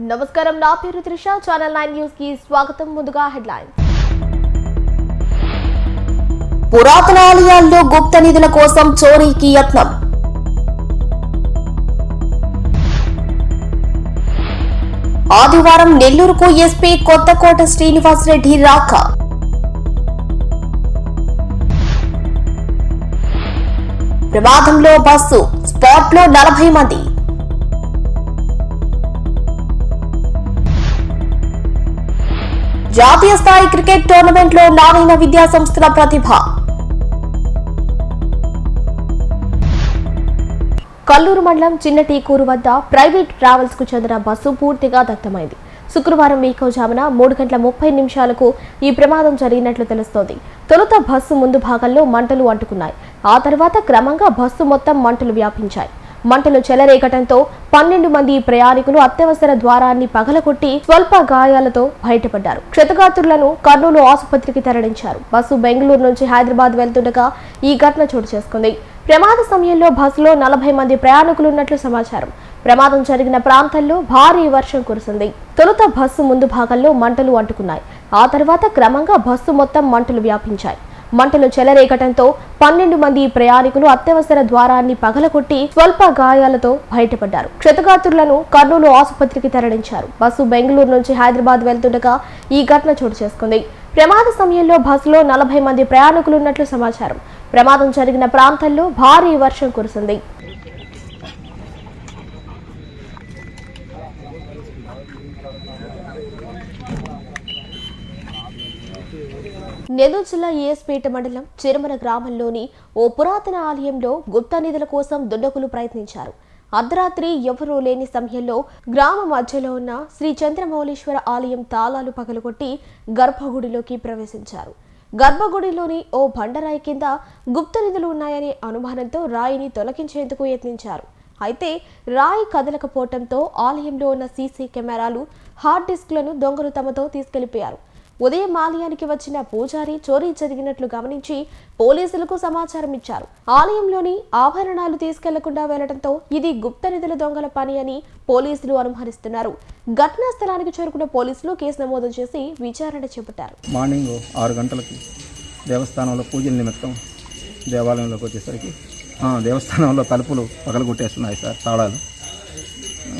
నమస్కారం నా పేరు త్రిష. ఛానల్ నైన్ న్యూస్కి స్వాగతం. ముందుగా హెడ్లైన్. పురాతన ఆలయాల్లో గుప్త నిధుల కోసం చోరీకి యత్నం. ఆదివారం నెల్లూరుకు ఎస్పీ కొత్తకోట శ్రీనివాసరెడ్డి రాక. ప్రమాదంలో బస్సు స్పాట్లో నలభై మంది. జాతీయ స్థాయి క్రికెట్ టోర్నమెంట్లో నాణ్యన విద్యా సంస్థల ప్రతిభ. కల్లూరు మండలం చిన్న టీకూరు వద్ద ప్రైవేట్ ట్రావెల్స్కు చెందిన బస్సు పూర్తిగా దగ్ధమైంది. శుక్రవారం వేకోజామున మూడు గంటల ముప్పై నిమిషాలకు ఈ ప్రమాదం జరిగినట్లు తెలుస్తోంది. తొలుత బస్సు ముందు భాగంలో మంటలు అంటుకున్నాయి. ఆ తర్వాత క్రమంగా బస్సు మొత్తం మంటలు వ్యాపించాయి. మంటలు చెలరేగటంతో పన్నెండు మంది ప్రయాణికులు అత్యవసర ద్వారాన్ని పగలగొట్టి స్వల్ప గాయాలతో బయటపడ్డారు. క్షతగాత్రులను కర్నూలు ఆసుపత్రికి తరలించారు. బస్సు బెంగళూరు నుంచి హైదరాబాద్ వెళ్తుండగా ఈ ఘటన చోటు చేసుకుంది. ప్రమాద సమయంలో బస్సులో నలభై మంది ప్రయాణికులు ఉన్నట్లు సమాచారం. ప్రమాదం జరిగిన ప్రాంతాల్లో భారీ వర్షం కురిసింది. తొలుత బస్సు ముందు భాగంలో మంటలు అంటుకున్నాయి. ఆ తర్వాత క్రమంగా బస్సు మొత్తం మంటలు వ్యాపించాయి. మంటలు చెలరేగటంతో పన్నెండు మంది ప్రయాణికులు అత్యవసర ద్వారాన్ని పగలగొట్టి స్వల్ప గాయాలతో బయటపడ్డారు. క్షతగాత్రులను కర్నూలు ఆసుపత్రికి తరలించారు. బస్సు బెంగళూరు నుంచి హైదరాబాద్ వెళ్తుండగా ఈ ఘటన చోటు చేసుకుంది. ప్రమాద సమయంలో బస్సులో నలభై మంది ప్రయాణికులు ఉన్నట్లు సమాచారం. ప్రమాదం జరిగిన ప్రాంతాల్లో భారీ వర్షం కురిసింది. నెల్లూరు జిల్లా ఏఎస్పేట మండలం చిరమల గ్రామంలోని ఓ పురాతన ఆలయంలో గుప్త నిధుల కోసం దుండగులు ప్రయత్నించారు. అర్ధరాత్రి ఎవరూ లేని సమయంలో గ్రామ మధ్యలో ఉన్న శ్రీ చంద్రమౌళీశ్వర ఆలయం తాళాలు పగలగొట్టి గర్భగుడిలోకి ప్రవేశించారు. గర్భగుడిలోని ఓ బండరాయి కింద గుప్త నిధులు ఉన్నాయనే అనుమానంతో రాయిని తొలగించేందుకు యత్నించారు. అయితే రాయి కదలకపోవటంతో ఆలయంలో ఉన్న సీసీ కెమెరాలు హార్డ్ డిస్క్లను దొంగలు తమతో తీసుకెళ్ళిపోయారు. ఉదయం ఆలయానికి వచ్చిన పూజారి చోరీ జరిగినట్లు గమనించి పోలీసులకు సమాచారం ఇచ్చారు. ఆలయంలోని ఆభరణాలు తీసుకెళ్ళకుండా వెళ్ళడంతో ఇది గుప్త నిధుల దొంగల పని అని పోలీసులు అనుమానిస్తున్నారు. ఘటనా స్థలానికి చేరుకున్న పోలీసులు కేసు నమోదు చేసి విచారణ చేపట్టారు. మార్నింగ్ ఆరు గంటలకి దేవస్థానంలో పూజల నిమిత్తం దేవాలయంలోకి వచ్చేసరికి దేవస్థానంలో తలుపులు పగలగొట్టేస్తున్నాయి సార్ తాళాలు.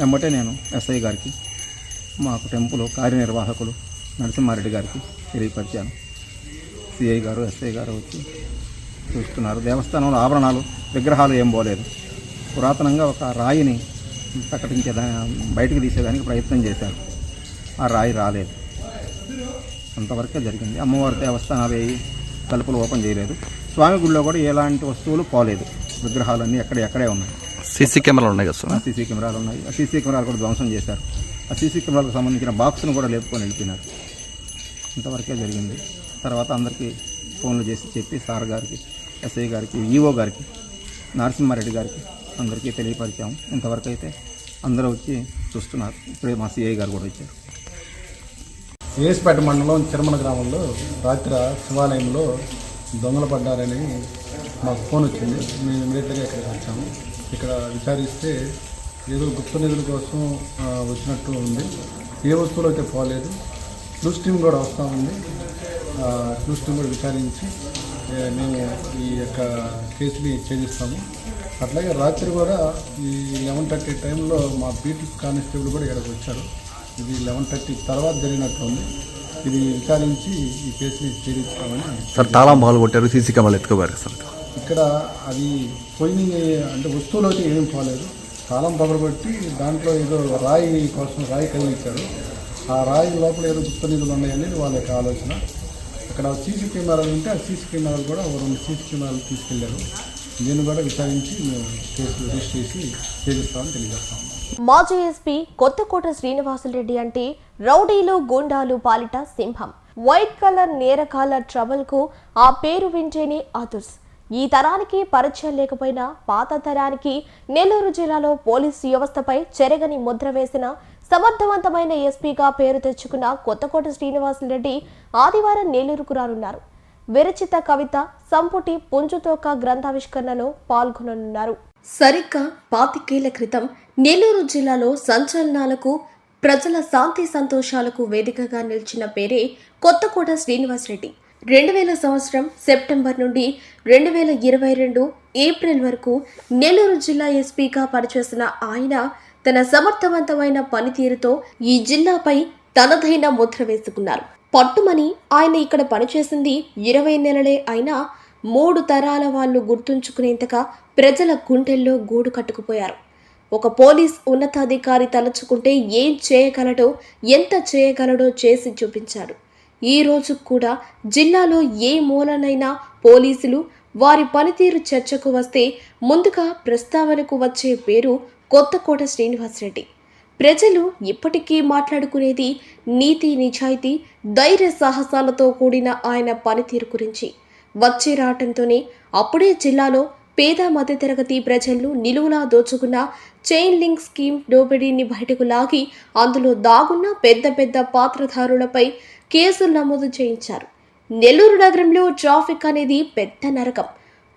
వెంబటే నేను ఎస్ఐ గారికి మాకు టెంపుల్ కార్యనిర్వాహకులు నరసింహారెడ్డి గారికి తెలియపరిచాను. సిఐ గారు ఎస్ఐ గారు వచ్చి చూస్తున్నారు. దేవస్థానంలో ఆభరణాలు విగ్రహాలు ఏం పోలేదు. పురాతనంగా ఒక రాయిని ప్రకటించేదా బయటకు తీసేదానికి ప్రయత్నం చేశారు. ఆ రాయి రాలేదు. అంతవరకే జరిగింది. అమ్మవారి దేవస్థానాలు ఏ తలుపులు ఓపెన్ చేయలేదు. స్వామి గుడిలో కూడా ఎలాంటి వస్తువులు పోలేదు. విగ్రహాలన్నీ ఎక్కడ ఎక్కడే ఉన్నాయి. సీసీ కెమెరాలు ఉన్నాయి కదా సీసీ కెమెరాలు ఉన్నాయి. ఆ సీసీ కెమెరాలు కూడా ధ్వంసం చేశారు. ఆ సీసీ కెమెరాలకు సంబంధించిన బాక్స్ను కూడా లేపుకొని వెళ్ళిపోయినారు. ఇంతవరకే జరిగింది. తర్వాత అందరికీ ఫోన్లు చేసి చెప్పి సార్ గారికి ఎస్ఐ గారికి ఈఓ గారికి నరసింహారెడ్డి గారికి అందరికీ తెలియపరిచాము. ఇంతవరకు అయితే అందరూ వచ్చి చూస్తున్నారు. ఇప్పుడే మా సిఐ గారు కూడా వచ్చారు. ఏసుపేట మండలం చిరమల గ్రామంలో రాత్రి శివాలయంలో దొంగలు పడ్డారని మాకు ఫోన్ వచ్చింది. మేము ఇమీడియట్గా ఇక్కడికి వచ్చాము. ఇక్కడ విచారిస్తే ఏదో గుప్త నిధుల కోసం వచ్చినట్టు ఉంది. ఏ వస్తువులు అయితే పోలేదు. న్యూస్ టీమ్ కూడా వస్తూ ఉంది. న్యూస్ టీమ్ కూడా విచారించి మేము ఈ యొక్క కేసుని ఛేదిస్తాము అట్లాగే రాత్రి కూడా ఈ లెవెన్ థర్టీ టైంలో మా బీట్ కానిస్టేబుల్ కూడా ఇక్కడికి వచ్చారు. ఇది లెవెన్ థర్టీ తర్వాత జరిగినట్టుంది ఇది విచారించి ఈ కేసుని ఛేదిస్తామని సార్ తాళం బాలు కొట్టారు సీసీ కెమెరాలు ఎత్తుకోబారు సార్. ఇక్కడ అది పోయిన అంటే వస్తువులు అయితే ఏమీ పోలేదు. తాళం పగలబట్టి దాంట్లో ఏదో రాయి కోసం రాయి కదిలించారు. ఆ రాయి లోపల ఏదో గుప్త నిధులు ఉన్నాయనేది వాళ్ళ యొక్క ఆలోచన. అక్కడ సీసీ కెమెరాలు ఉంటే ఆ సీసీ కెమెరాలు కూడా ఓ రెండు సీసీ కెమెరాలు తీసుకెళ్ళారు. దీన్ని కూడా విచారించి మేము కేసు రిజిస్టర్ చేసి ఛేదిస్తామని తెలియజేస్తాం మాజీ ఎస్పీ కొత్తకోట శ్రీనివాసులరెడ్డి అంటే రౌడీలు గూండాలు పాలిట సింహం. వైట్ కలర్ నేరకాల ట్రబుల్కు ఆ పేరు వింటేనే అదుర్స్ ఈ తరానికి పరిచయం లేకపోయినా పాత తరానికి నెల్లూరు జిల్లాలో పోలీసు వ్యవస్థపై చెరగని ముద్ర వేసిన సమర్థవంతమైన ఎస్పీగా పేరు తెచ్చుకున్న కొత్తకోట శ్రీనివాసరెడ్డి ఆదివారం నెల్లూరుకు రానున్నారు. విరచిత కవిత సంపుటి పుంజుతోక గ్రంథావిష్కరణలో పాల్గొననున్నారు. సరిగ్గా పాతికేళ్ళ క్రితం నెల్లూరు జిల్లాలో సంచలనాలకు ప్రజల శాంతి సంతోషాలకు వేదికగా నిలిచిన పేరే కొత్తకోట శ్రీనివాసరెడ్డి రెండు వేల సంవత్సరం సెప్టెంబర్ నుండి రెండు వేల ఇరవై రెండు ఏప్రిల్ వరకు నెల్లూరు జిల్లా ఎస్పీగా పనిచేసిన ఆయన తన సమర్థవంతమైన పనితీరుతో ఈ జిల్లాపై తనదైన ముద్ర వేసుకున్నారు. పట్టుమని ఆయన ఇక్కడ పనిచేసింది ఇరవై నెలలే అయినా మూడు తరాల వాళ్ళు గుర్తుంచుకునేంతగా ప్రజల గుండెల్లో గూడు కట్టుకుపోయారు. ఒక పోలీస్ ఉన్నతాధికారి తలుచుకుంటే ఏం చేయగలడో ఎంత చేయగలడో చేసి చూపించాడు ఈ రోజు కూడా జిల్లాలో ఏ మూలనైనా పోలీసులు వారి పనితీరు చర్చకు వస్తే ముందుగా ప్రస్తావనకు వచ్చే పేరు కొత్తకోట శ్రీనివాసరెడ్డి. ప్రజలు ఇప్పటికీ మాట్లాడుకునేది నీతి నిజాయితీ ధైర్య సాహసాలతో కూడిన ఆయన పనితీరు గురించి. వచ్చే రావటంతోనే అప్పుడే జిల్లాలో పేద మధ్యతరగతి ప్రజలను నిలువులా దోచుకున్న చైన్ లింక్ స్కీమ్ దోపిడీని బయటకు లాగి అందులో దాగున్న పెద్ద పెద్ద పాత్రధారులపై కేసులు నమోదు చేయించారు. నెల్లూరు నగరంలో ట్రాఫిక్ అనేది పెద్ద నరకం.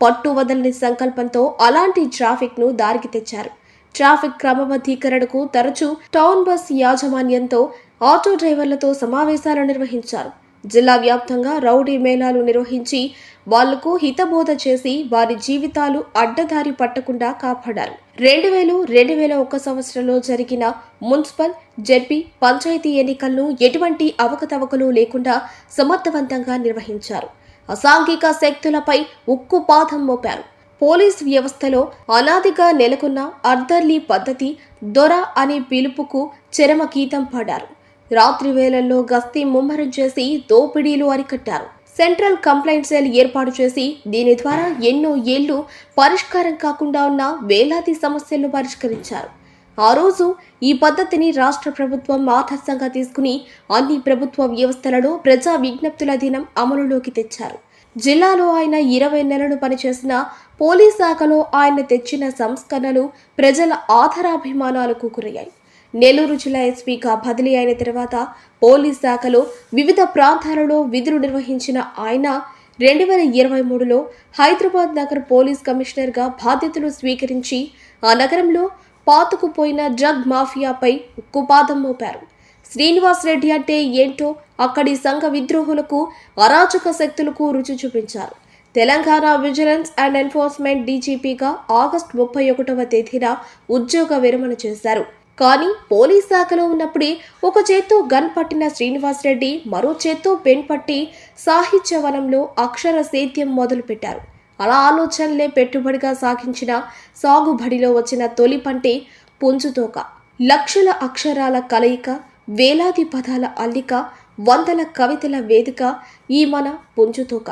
పట్టు వదలని సంకల్పంతో అలాంటి ట్రాఫిక్ను దారికి తెచ్చారు. ట్రాఫిక్ క్రమబద్ధీకరణకు తరచూ టౌన్ బస్ యాజమాన్యంతో ఆటో డ్రైవర్లతో సమావేశాలు నిర్వహించారు. జిల్లా వ్యాప్తంగా రౌడీ మేళాలు నిర్వహించి వాళ్ళకు హితబోధ చేసి వారి జీవితాలు అడ్డదారి పట్టకుండా కాపాడారు. రెండు వేలు రెండు వేల ఒక్క సంవత్సరంలో జరిగిన మున్సిపల్ జెడ్పీ పంచాయతీ ఎన్నికలను ఎటువంటి అవకతవకలు లేకుండా సమర్థవంతంగా నిర్వహించారు. అసాంఘిక శక్తులపై ఉక్కుపాదం మోపారు. పోలీస్ వ్యవస్థలో అనాదిగా నెలకొన్న అర్ధర్లీ పద్ధతి దొర అనే పిలుపుకు చరమగీతం పాడారు. రాత్రి వేళల్లో గస్తీ ముమ్మరం చేసి దోపిడీలు అరికట్టారు. సెంట్రల్ కంప్లైంట్ సెల్ ఏర్పాటు చేసి దీని ద్వారా ఎన్నో ఏళ్ళు పరిష్కారం కాకుండా ఉన్న వేలాది సమస్యలను పరిష్కరించారు. ఆ రోజు ఈ పద్ధతిని రాష్ట్ర ప్రభుత్వం ఆదర్శంగా తీసుకుని అన్ని ప్రభుత్వ వ్యవస్థలలో ప్రజా విజ్ఞప్తుల దినం అమలులోకి తెచ్చారు. జిల్లాలో ఆయన ఇరవై నెలలు పనిచేసిన పోలీస్ శాఖలో ఆయన తెచ్చిన సంస్కరణలు ప్రజల ఆధారాభిమానాలకు గురయ్యాయి. నెల్లూరు జిల్లా ఎస్పీగా బదిలీ అయిన తర్వాత పోలీస్ శాఖలో వివిధ ప్రాంతాలలో విధులు నిర్వహించిన ఆయన రెండు వేల ఇరవై మూడులో హైదరాబాద్ నగర పోలీస్ కమిషనర్గా బాధ్యతలు స్వీకరించి ఆ నగరంలో పాతుకుపోయిన డ్రగ్ మాఫియాపై ఉక్కుపాదం మోపారు. శ్రీనివాస్ రెడ్డి అంటే ఏంటో అక్కడి సంఘ విద్రోహులకు అరాచక శక్తులకు రుచి చూపించారు. తెలంగాణ విజిలెన్స్ అండ్ ఎన్ఫోర్స్మెంట్ డీజీపీగా ఆగస్టు ముప్పై ఒకటవ తేదీన ఉద్యోగ విరమణ చేశారు. కానీ పోలీస్ శాఖలో ఉన్నప్పుడే ఒక చేత్తో గన్ పట్టిన శ్రీనివాస్ రెడ్డి మరో చేత్తో పెన్ పట్టి సాహిత్యవనంలో అక్షర సేద్యం మొదలుపెట్టారు. అలా ఆలోచనలే పెట్టుబడిగా సాగించిన సాగుబడిలో వచ్చిన తొలి పంటే పుంజుతోక. లక్షల అక్షరాల కలయిక వేలాది పదాల అల్లిక వందల కవితల వేదిక ఈ మన పుంజుతోక.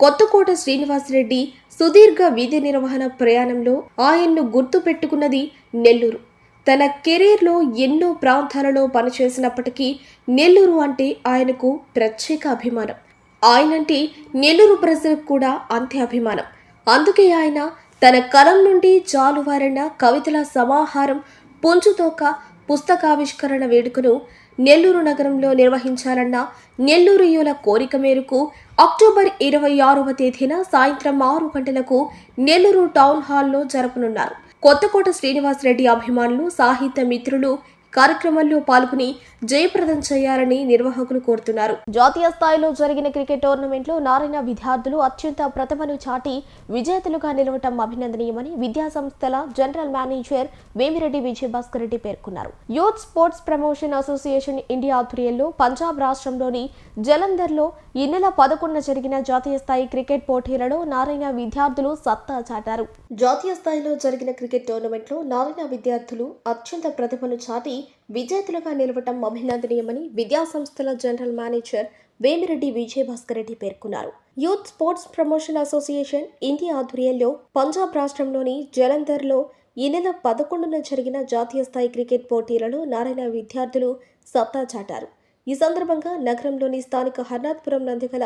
కొత్తకోట శ్రీనివాసరెడ్డి సుదీర్ఘ విధి నిర్వహణ ప్రయాణంలో ఆయన్ను గుర్తు పెట్టుకున్నది నెల్లూరు. తన కెరీర్లో ఎన్నో ప్రాంతాలలో పనిచేసినప్పటికీ నెల్లూరు అంటే ఆయనకు ప్రత్యేక అభిమానం. ఆయనంటే నెల్లూరు ప్రజలకు కూడా అంతే అభిమానం. అందుకే ఆయన తన కలం నుండి జాలువారిన కవితల సమాహారం పుంజుతోక పుస్తకావిష్కరణ వేడుకను నెల్లూరు నగరంలో నిర్వహించాలన్న నెల్లూరుయుల కోరిక మేరకు అక్టోబర్ ఇరవై ఆరవ తేదీన సాయంత్రం ఆరు గంటలకు నెల్లూరు టౌన్ హాల్లో జరపనున్నారు. కొత్తకోట శ్రీనివాసరెడ్డి అభిమానులు సాహిత్య మిత్రులు కార్యక్రమంలో పాల్గొని జయప్రదం చేయాలని నిర్వాహకులు కోరుతున్నారు. జాతీయ స్థాయిలో జరిగిన క్రికెట్ టోర్నమెంట్లో నారాయణ విద్యార్థులు అత్యంత ప్రతిభను చాటి విజేతలుగా నిలవటం అభినందనీయమని విద్యా సంస్థల జనరల్ మేనేజర్ వేమిరెడ్డి విజయభాస్కర్ రెడ్డి పేర్కొన్నారు. Youth sports promotion association India ఆధ్వర్యంలో పంజాబ్ రాష్ట్రంలోని జలంధర్లో ఈ నెల పదకొండున జరిగిన జాతీయ స్థాయి క్రికెట్ పోటీలలో నారాయణ విద్యార్థులు సత్తా చాటారు. జాతీయ స్థాయిలో జరిగిన క్రికెట్ టోర్నమెంట్లో నారాయణ విద్యార్థులు అత్యంత ప్రతిభను చాటి విజేతలుగా నిలవటం అభినందనీయమని విద్యా సంస్థల జనరల్ మేనేజర్ వేమిరెడ్డి విజయభాస్కర్ రెడ్డి పేర్కొన్నారు. Youth sports promotion association India ఆధ్వర్యంలో పంజాబ్ రాష్ట్రంలోని జలంధర్లో ఈ నెల పదకొండున జరిగిన జాతీయ స్థాయి క్రికెట్ పోటీలలో నారాయణ విద్యార్థులు సత్తా చాటారు. ఈ సందర్భంగా నగరంలోని స్థానిక హర్నాథ్పురం నందుగల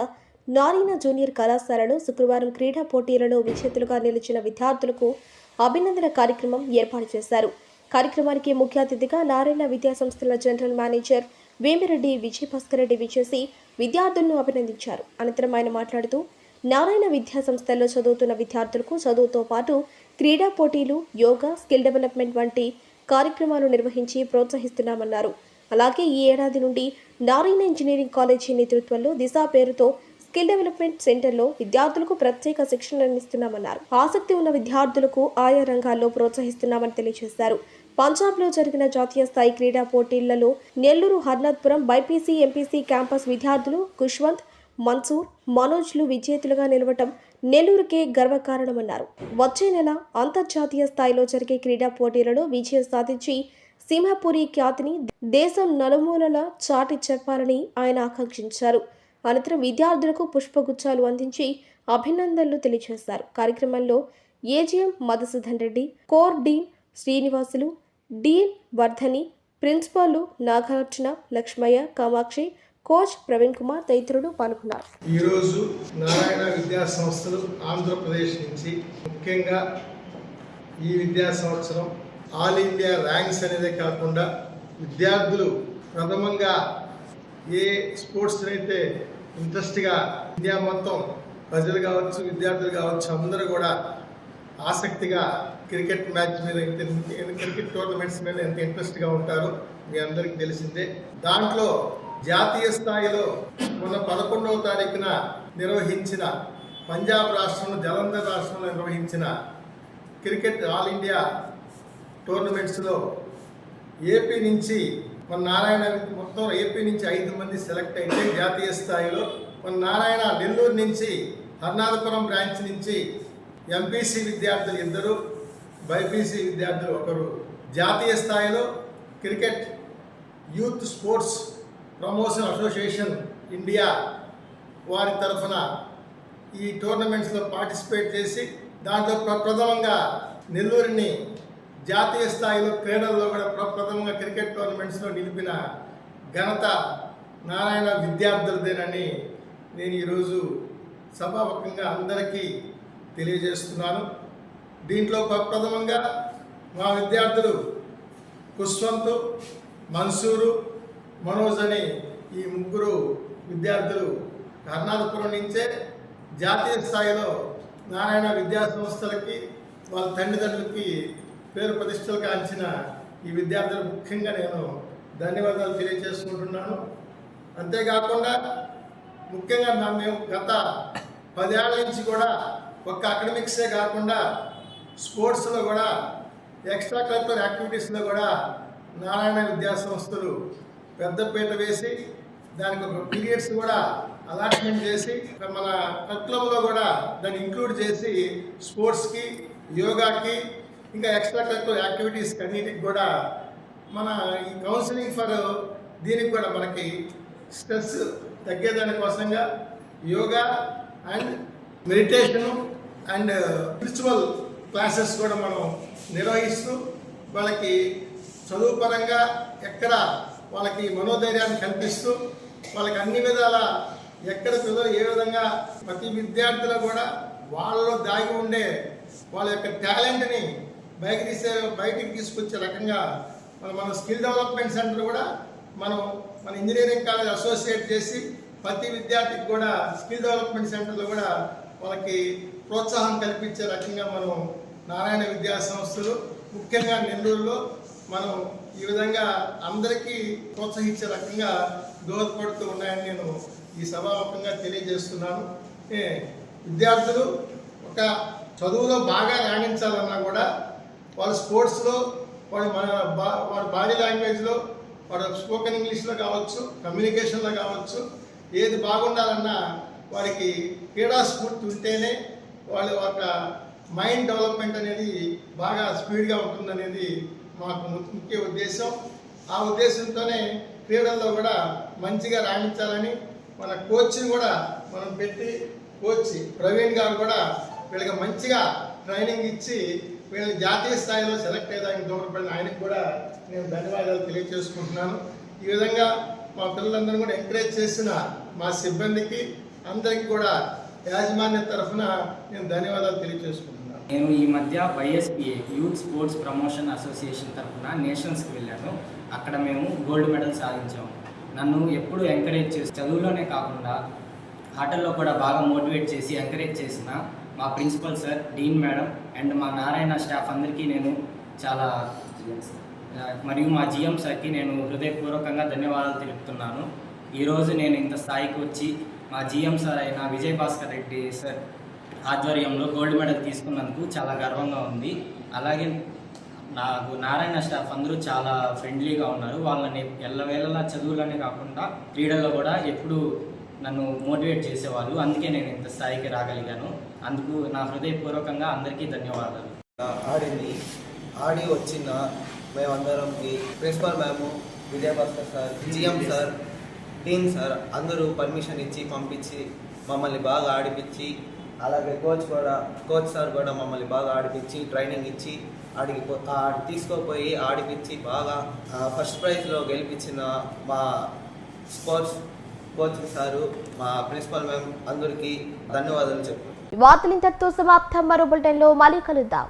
నారాయణ జూనియర్ కళాశాలలో శుక్రవారం క్రీడా పోటీలలో విజేతలుగా నిలిచిన విద్యార్థులకు అభినందన కార్యక్రమం ఏర్పాటు చేశారు. కార్యక్రమానికి ముఖ్య అతిథిగా నారాయణ విద్యాసంస్థల జనరల్ మేనేజర్ వేమిరెడ్డి విజయభాస్కర్ రెడ్డి విచేసి విద్యార్థులను అభినందించారు. అనంతరం ఆయన మాట్లాడుతూ నారాయణ విద్యా సంస్థల్లో చదువుతున్న విద్యార్థులకు చదువుతో పాటు క్రీడా పోటీలు యోగా స్కిల్ డెవలప్మెంట్ వంటి కార్యక్రమాలు నిర్వహించి ప్రోత్సహిస్తున్నామన్నారు. అలాగే ఈ ఏడాది నుండి నారాయణ ఇంజనీరింగ్ కాలేజీ నేతృత్వంలో దిశ పేరుతో స్కిల్ డెవలప్మెంట్ సెంటర్లో విద్యార్థులకు ప్రత్యేక శిక్షణ అందిస్తున్నామన్నారు. ఆసక్తి ఉన్న విద్యార్థులకు ఆయా రంగాల్లో ప్రోత్సహిస్తున్నామని తెలియజేశారు. పంజాబ్లో జరిగిన జాతీయ స్థాయి క్రీడా పోటీలలో Nellore Harnathpuram BiPC MPC campus విద్యార్థులు కుష్వంత్ మన్సూర్ మనోజ్లు విజేతలుగా నిలవటం నెల్లూరుకే గర్వకారణమన్నారు వచ్చే నెల అంతర్జాతీయ స్థాయిలో జరిగే క్రీడా పోటీలలో విజయం సాధించి సింహపురి ఖ్యాతిని దేశం నలుమూలల చాటి చెప్పాలని ఆయన ఆకాంక్షించారు. అనంతరం విద్యార్థులకు పుష్పగుచ్చాలు అందించి అభినందనలు తెలియజేశారు. కార్యక్రమంలో AGM Madhusudan Reddy core dean Srinivasulu dean Vardhani ప్రిన్సిపాల్లు Nagarjuna Lakshmaiah Kamakshi coach Praveen Kumar తదితరులు పాల్గొన్నారు. ఈరోజు నారాయణ విద్యా సంస్థలు ఆంధ్రప్రదేశ్ నుంచి ముఖ్యంగా ఈ విద్యా సంవత్సరం ఆల్ ఇండియా ర్యాంక్స్ అనేదే కాకుండా విద్యార్థులు ప్రథమంగా ఏ స్పోర్ట్స్ అయితే ఇంట్రెస్ట్గా ఇండియా మొత్తం ప్రజలు కావచ్చు విద్యార్థులు కావచ్చు అందరూ కూడా ఆసక్తిగా క్రికెట్ మ్యాచ్ మీద క్రికెట్ టోర్నమెంట్స్ మీద ఎంత ఇంట్రెస్ట్గా ఉంటారో మీ అందరికీ తెలిసిందే. దాంట్లో జాతీయ స్థాయిలో మొన్న పదకొండవ తారీఖున నిర్వహించిన పంజాబ్ రాష్ట్రంలో జలంధర్ రాష్ట్రంలో నిర్వహించిన క్రికెట్ ఆల్ ఇండియా టోర్నమెంట్స్లో ఏపీ నుంచి మన నారాయణ మొత్తం ఏపీ నుంచి ఐదు మంది సెలెక్ట్ అయితే జాతీయ స్థాయిలో. మన నారాయణ నెల్లూరు నుంచి హర్నాథపురం బ్రాంచ్ నుంచి ఎంపీసీ విద్యార్థులు ఇద్దరు బైపీసీ విద్యార్థులు ఒకరు. జాతీయ స్థాయిలో cricket youth sports promotion association India వారి తరఫున ఈ టోర్నమెంట్స్లో పార్టిసిపేట్ చేసి దాంట్లో ప్ర- ప్రథమంగా నెల్లూరుని జాతీయ స్థాయిలో క్రీడల్లో కూడా ప్రప్రథమంగా క్రికెట్ టోర్నమెంట్స్లో నిలిపిన ఘనత నారాయణ విద్యార్థులదేనని నేను ఈరోజు సభాముఖంగా అందరికీ తెలియజేస్తున్నాను. దీంట్లో ప్రప్రథమంగా మా విద్యార్థులు కుష్వంత్ మన్సూరు మనోజ్ అని ఈ ముగ్గురు విద్యార్థులు కర్ణాటకపురం నుంచే జాతీయ స్థాయిలో నారాయణ విద్యా సంస్థలకి వాళ్ళ తల్లిదండ్రులకి పేరు ప్రతిష్టలు కాల్చిన ఈ విద్యార్థులు ముఖ్యంగా నేను ధన్యవాదాలు తెలియజేసుకుంటున్నాను అంతేకాకుండా ముఖ్యంగా నా మేము గత పదేళ్ళ నుంచి కూడా ఒక్క అకాడమిక్సే కాకుండా స్పోర్ట్స్లో కూడా ఎక్స్ట్రా కరికులర్ యాక్టివిటీస్లో కూడా నారాయణ విద్యా సంస్థలు పెద్దపీట వేసి దానికి ఒక పీరియడ్స్ కూడా అలాట్మెంట్ చేసి మన కరికులంలో కూడా దాన్ని ఇంక్లూడ్ చేసి స్పోర్ట్స్కి యోగాకి ఇంకా ఎక్స్ట్రా కరికులర్ యాక్టివిటీస్ అన్నిటికి కూడా మన ఈ కౌన్సిలింగ్ ఫర్ దీనికి కూడా మనకి స్ట్రెస్ తగ్గేదాని కోసంగా yoga and meditation and spiritual classes కూడా మనం నిర్వహిస్తూ వాళ్ళకి చదువు పరంగా ఎక్కడ వాళ్ళకి మనోధైర్యాన్ని కల్పిస్తూ వాళ్ళకి అన్ని విధాల ఎక్కడ పిల్లలు ఏ విధంగా ప్రతి విద్యార్థులు కూడా వాళ్ళలో దాగి ఉండే వాళ్ళ యొక్క టాలెంట్ని బయట తీసే బయటికి తీసుకొచ్చే రకంగా మన మన స్కిల్ డెవలప్మెంట్ సెంటర్ కూడా మనం మన ఇంజనీరింగ్ కాలేజ్ అసోసియేట్ చేసి ప్రతి విద్యార్థికి కూడా స్కిల్ డెవలప్మెంట్ సెంటర్లో కూడా వాళ్ళకి ప్రోత్సాహం కల్పించే రకంగా మనం నారాయణ విద్యా సంస్థలు ముఖ్యంగా నెల్లూరులో మనం ఈ విధంగా అందరికీ ప్రోత్సహించే రకంగా దోహదపడుతూ ఉన్నాయని నేను ఈ సభాముఖంగా తెలియజేస్తున్నాను. విద్యార్థులు ఒక చదువులో బాగా రాణించాలన్నా కూడా వాళ్ళ స్పోర్ట్స్లో వాడు మన బా వాడి బాడీ లాంగ్వేజ్లో వాడు స్పోకెన్ ఇంగ్లీష్లో కావచ్చు కమ్యూనికేషన్లో కావచ్చు ఏది బాగుండాలన్నా వాడికి క్రీడా స్ఫూర్తి ఉంటేనే వాళ్ళ ఒక మైండ్ డెవలప్మెంట్ అనేది బాగా స్పీడ్గా ఉంటుందనేది మాకు ముఖ్య ఉద్దేశం. ఆ ఉద్దేశంతోనే క్రీడల్లో కూడా మంచిగా రాణించాలని మన కోచ్ని కూడా మనం పెట్టి కోచ్ ప్రవీణ్ గారు కూడా వీళ్ళకి మంచిగా ట్రైనింగ్ ఇచ్చి వీళ్ళని జాతీయ స్థాయిలో సెలెక్ట్ అయ్యేదానికి దోహదపడిన ఆయనకు కూడా నేను ధన్యవాదాలు తెలియజేసుకుంటున్నాను. ఈ విధంగా మా పిల్లలందరూ కూడా ఎంకరేజ్ చేసిన మా సిబ్బందికి అందరికీ కూడా యాజమాన్య తరఫున నేను ధన్యవాదాలు తెలియజేసుకుంటున్నాను. నేను ఈ మధ్య YSPA youth sports promotion association తరఫున నేషన్స్కి వెళ్ళాను. అక్కడ మేము గోల్డ్ మెడల్ సాధించాము నన్ను ఎప్పుడు ఎంకరేజ్ చేసి చదువులోనే కాకుండా ఆటల్లో కూడా బాగా మోటివేట్ చేసి ఎంకరేజ్ చేసిన మా principal sir dean madam and మా నారాయణ స్టాఫ్ అందరికీ నేను చాలా మరియు మా జిఎం సార్కి నేను హృదయపూర్వకంగా ధన్యవాదాలు తెలుపుతున్నాను. ఈరోజు నేను ఇంత స్థాయికి వచ్చి మా జిఎం సార్ అయిన విజయ్ భాస్కర్ రెడ్డి సార్ ఆధ్వర్యంలో గోల్డ్ మెడల్ తీసుకున్నందుకు చాలా గర్వంగా ఉంది. అలాగే నాకు నారాయణ స్టాఫ్ అందరూ చాలా ఫ్రెండ్లీగా ఉన్నారు. వాళ్ళని ఎల్లవేళలా చదువులనే కాకుండా క్రీడల్లో కూడా ఎప్పుడూ నన్ను మోటివేట్ చేసేవాళ్ళు. అందుకే నేను ఇంత స్థాయికి రాగలిగాను. అందుకు నా హృదయపూర్వకంగా అందరికీ ధన్యవాదాలు. ఆడింది ఆడి వచ్చిన మేమందరంకి principal ma'am Vijayabhaskar sir GM sir team sir అందరూ పర్మిషన్ ఇచ్చి పంపించి మమ్మల్ని బాగా ఆడిపించి అలాగే కోచ్ కూడా కోచ్ సార్ కూడా మమ్మల్ని బాగా ఆడిపించి ట్రైనింగ్ ఇచ్చి ఆడికి ఆడి తీసుకోపోయి ఆడిపించి బాగా ఫస్ట్ ప్రైజ్లో గెలిపించిన మా స్పోర్ట్స్ కోచింగ్ సారు మా ప్రిన్సిపల్ మ్యామ్ అందరికీ ధన్యవాదాలు చెప్తున్నాను వార్తలు ఇంతటితో సమాప్తం. మరో బులెటిన్లో మళ్ళీ కలుద్దాం.